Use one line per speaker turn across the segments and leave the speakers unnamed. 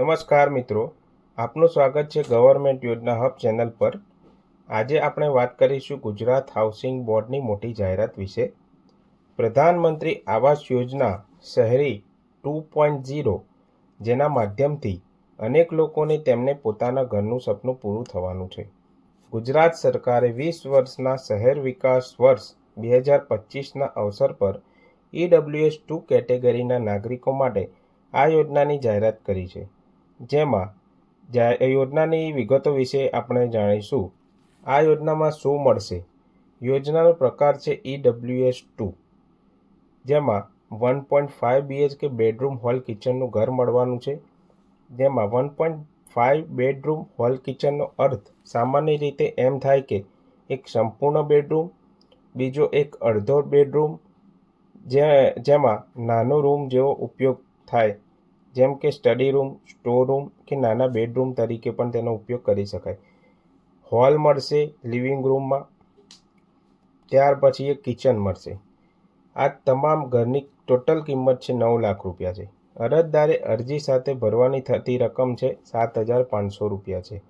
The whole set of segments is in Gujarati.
નમસ્કાર મિત્રો. આપનું સ્વાગત છે ગવર્મેન્ટ યોજના હબ ચેનલ પર. આજે આપણે વાત કરીશું ગુજરાત હાઉસિંગ બોર્ડની મોટી જાહેરાત વિશે. પ્રધાનમંત્રી આવાસ યોજના શહેરી ટુ પોઈન્ટ ઝીરો જેના માધ્યમથી અનેક લોકોને તેમને પોતાના ઘરનું સપનું પૂરું થવાનું છે. ગુજરાત સરકારે વીસ વર્ષના શહેર વિકાસ વર્ષ બે હજાર પચીસના અવસર પર ઈડબ્લ્યુએસ ટુ કેટેગરીના નાગરિકો માટે આ યોજનાની જાહેરાત કરી છે. જેમાં યોજનાની વિગતો વિશે આપણે જાણીશું. આ યોજનામાં શું મળશે? યોજનાનો પ્રકાર છે ઈડબ્લ્યુએસ ટુ, જેમાં one point five BHK bedroom hall કિચનનું ઘર મળવાનું છે. જેમાં one point five bedroom hall કિચનનો અર્થ સામાન્ય રીતે એમ થાય કે એક સંપૂર્ણ બેડરૂમ, બીજો એક અડધો બેડરૂમ, જે, જેમાં નાનો રૂમ જેવો ઉપયોગ થાય. જેમ કે સ્ટડી રૂમ સ્ટોર રૂમ કે નાના બેડરૂમ તરીકે પણ તેનો ઉપયોગ કરી શકાય. હોલ મળશે લિવિંગ રૂમમાં ત્યાર પછી એક કિચન મળશે. આ તમામ ઘરની ટોટલ કિંમત છે નવ લાખ રૂપિયા છે. અરજદારે અરજી સાથે ભરવાની થતી રકમ છે સાત હજાર પાંચસો રૂપિયા છે.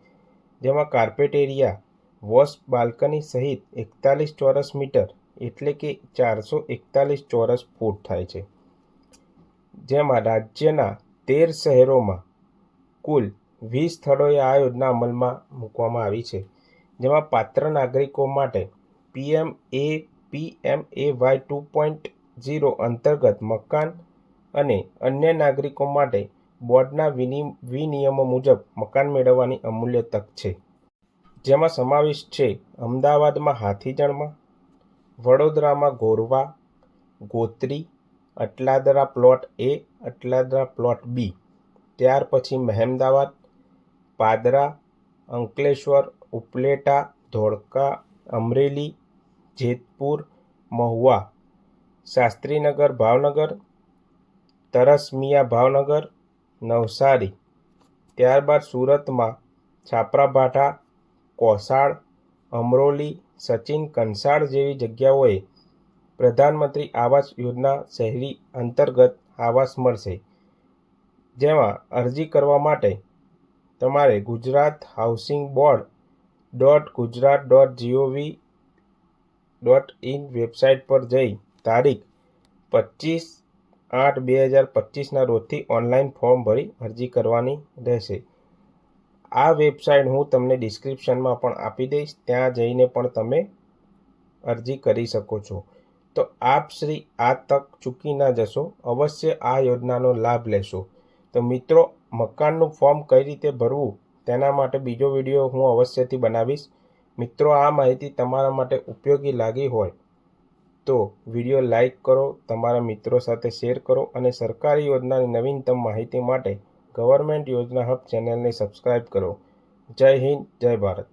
જેમાં કાર્પેટ એરિયા વોશ બાલ્કની સહિત એકતાલીસ ચોરસ મીટર એટલે કે ચારસો એકતાલીસ ચોરસ ફૂટ થાય છે. જેમાં રાજ્યના તેર શહેરોમાં કુલ વીસ સ્થળોએ આ યોજના અમલમાં મૂકવામાં આવી છે, જેમાં પાત્ર નાગરિકો માટે PM A PM A Y two point zero અંતર્ગત મકાન અને અન્ય નાગરિકો માટે બોર્ડના વિનિ, વિનિયમો મુજબ મકાન મેળવવાની અમૂલ્ય તક છે. જેમાં સમાવેશ છે અમદાવાદમાં હાથીજણમાં, વડોદરામાં Gorwa, Gotri Atladara plot A, Atladara plot B. ત્યાર પછી મહેમદાવાદ, પાદરા, અંકલેશ્વર, ઉપલેટા, ધોળકા, અમરેલી, જેતપુર, મહુવા, શાસ્ત્રીનગર, ભાવનગર, તરસમિયા, ભાવનગર, નવસારી. ત્યારબાદ સુરતમાં છાપરાભાઠા, કોસાળ, અમરોલી, સચિન કંસાળ જેવી જગ્યાઓએ પ્રધાનમંત્રી આવાસ યોજના શહેરી અંતર્ગત આવાસ મળશે, જેમાં અરજી કરવા માટે તમારે Gujarat housing board dot Gujarat dot GOV dot in website પર જઈ તારીખ પચીસ આઠ બે હજાર પચીસના રોજથી ઓનલાઈન ફોર્મ ભરી અરજી કરવાની રહેશે. આ વેબસાઇટ હું તમને ડિસ્ક્રિપ્શનમાં પણ આપી દઈશ, ત્યાં જઈને પણ તમે અરજી કરી શકો છો. તો આપ શ્રી આ તક ચૂકી ના જશો. અવશ્ય આ યોજનાનો લાભ લેશો. તો મિત્રો, મકાનનું ફોર્મ કઈ રીતે ભરવું તેના માટે બીજો વીડિયો હું અવશ્યથી બનાવીશ. મિત્રો, આ માહિતી તમારા માટે ઉપયોગી લાગી હોય તો વીડિયો લાઈક કરો, તમારા મિત્રો સાથે શેર કરો અને સરકારી યોજનાની નવીનતમ માહિતી માટે ગવર્મેન્ટ યોજના હબ ચેનલને સબસ્ક્રાઈબ કરો. જય હિન્દ, જય ભારત.